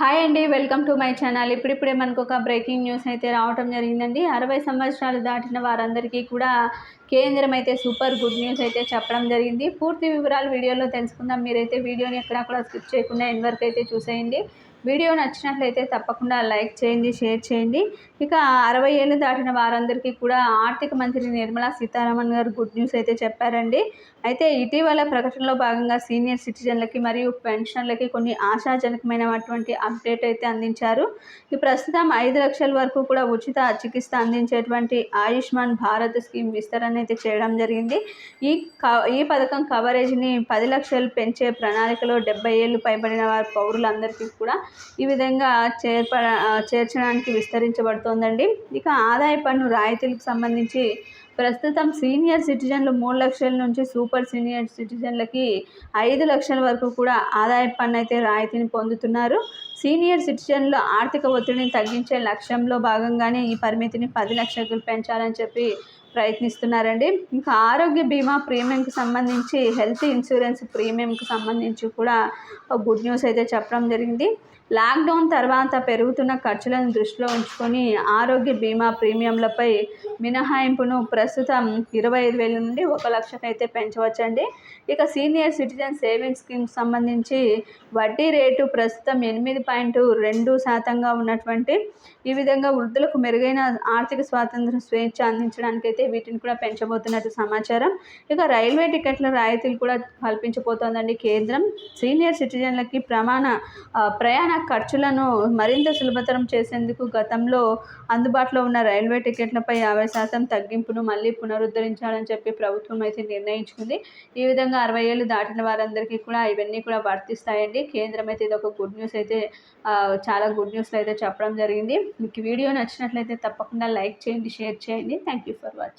Hi అండి welcome to my channel. ఇప్పుడిప్పుడే మనకు ఒక బ్రేకింగ్ న్యూస్ అయితే రావటం జరిగిందండి. అరవై సంవత్సరాలు దాటిన వారందరికీ కూడా కేంద్రం అయితే సూపర్ గుడ్ న్యూస్ అయితే చెప్పడం జరిగింది. పూర్తి వివరాలు వీడియోలో తెలుసుకుందాం. మీరైతే వీడియోని ఎక్కడా కూడా స్కిప్ చేయకుండా ఎన్ వరకు అయితే చూసేయండి. వీడియో నచ్చినట్లయితే తప్పకుండా లైక్ చేయండి షేర్ చేయండి. ఇక అరవై ఏళ్ళు దాటిన వారందరికీ కూడా ఆర్థిక మంత్రి నిర్మలా సీతారామన్ గారు గుడ్ న్యూస్ అయితే చెప్పారండి. అయితే ఇటీవల ప్రకటనలో భాగంగా సీనియర్ సిటిజన్లకి మరియు పెన్షన్లకి కొన్ని ఆశాజనకమైనటువంటి అప్డేట్ అయితే అందించారు. ఈ ప్రస్తుతం ఐదు లక్షల వరకు కూడా ఉచిత చికిత్స అందించేటువంటి ఆయుష్మాన్ భారత్ స్కీమ్ విస్తరణ అయితే చేయడం జరిగింది. ఈ క ఈ పథకం కవరేజ్ని పది లక్షలు పెంచే ప్రణాళికలో డెబ్బై ఏళ్ళు పైబడిన వారి పౌరులందరికీ కూడా ఈ విధంగా చేర్ప చేర్చడానికి విస్తరించబడుతోందండి. ఇక ఆదాయ పన్ను రాయితీలకు సంబంధించి ప్రస్తుతం సీనియర్ సిటిజన్లు మూడు లక్షల నుంచి సూపర్ సీనియర్ సిటిజన్లకి ఐదు లక్షల వరకు కూడా ఆదాయ పన్ను అయితే రాయితీని పొందుతున్నారు. సీనియర్ సిటిజన్లు ఆర్థిక ఒత్తిడిని తగ్గించే లక్ష్యంలో భాగంగానే ఈ పరిమితిని పది లక్షలకు పెంచాలని చెప్పి ప్రయత్నిస్తున్నారండి. ఇంకా ఆరోగ్య బీమా ప్రీమియంకి సంబంధించి హెల్త్ ఇన్సూరెన్స్ ప్రీమియంకి సంబంధించి కూడా గుడ్ న్యూస్ అయితే చెప్పడం జరిగింది. లాక్డౌన్ తర్వాత పెరుగుతున్న ఖర్చులను దృష్టిలో ఉంచుకొని ఆరోగ్య బీమా ప్రీమియంలపై మినహాయింపును ప్రస్తుతం ఇరవై ఐదు వేల నుండి ఒక లక్షకైతే పెంచవచ్చండి. ఇక సీనియర్ సిటిజన్ సేవింగ్స్ స్కీమ్ సంబంధించి వడ్డీ రేటు ప్రస్తుతం ఎనిమిది పాయింట్ రెండు శాతంగా ఉన్నటువంటి ఈ విధంగా వృద్ధులకు మెరుగైన ఆర్థిక స్వాతంత్ర స్వేచ్ఛ అందించడానికి అయితే వీటిని కూడా పెంచబోతున్నట్టు సమాచారం. ఇక రైల్వే టికెట్ల రాయితీలు కూడా కల్పించబోతోందండి కేంద్రం. సీనియర్ సిటిజన్లకి ప్రమాణ ప్రయాణ ఖర్చులను మరింత సులభతరం చేసేందుకు గతంలో అందుబాటులో ఉన్న రైల్వే టికెట్లపై యాభై శాతం తగ్గింపును మళ్ళీ పునరుద్ధరించాలని చెప్పి ప్రభుత్వం అయితే నిర్ణయించుకుంది. ఈ విధంగా అరవై ఏళ్ళు దాటిన వారందరికీ కూడా ఇవన్నీ కూడా వర్తిస్తాయండి. కేంద్రం అయితే ఇది ఒక గుడ్ న్యూస్ అయితే చాలా గుడ్ న్యూస్లో అయితే చెప్పడం జరిగింది. మీకు వీడియో నచ్చినట్లయితే తప్పకుండా లైక్ చేయండి షేర్ చేయండి. Thank you for watching.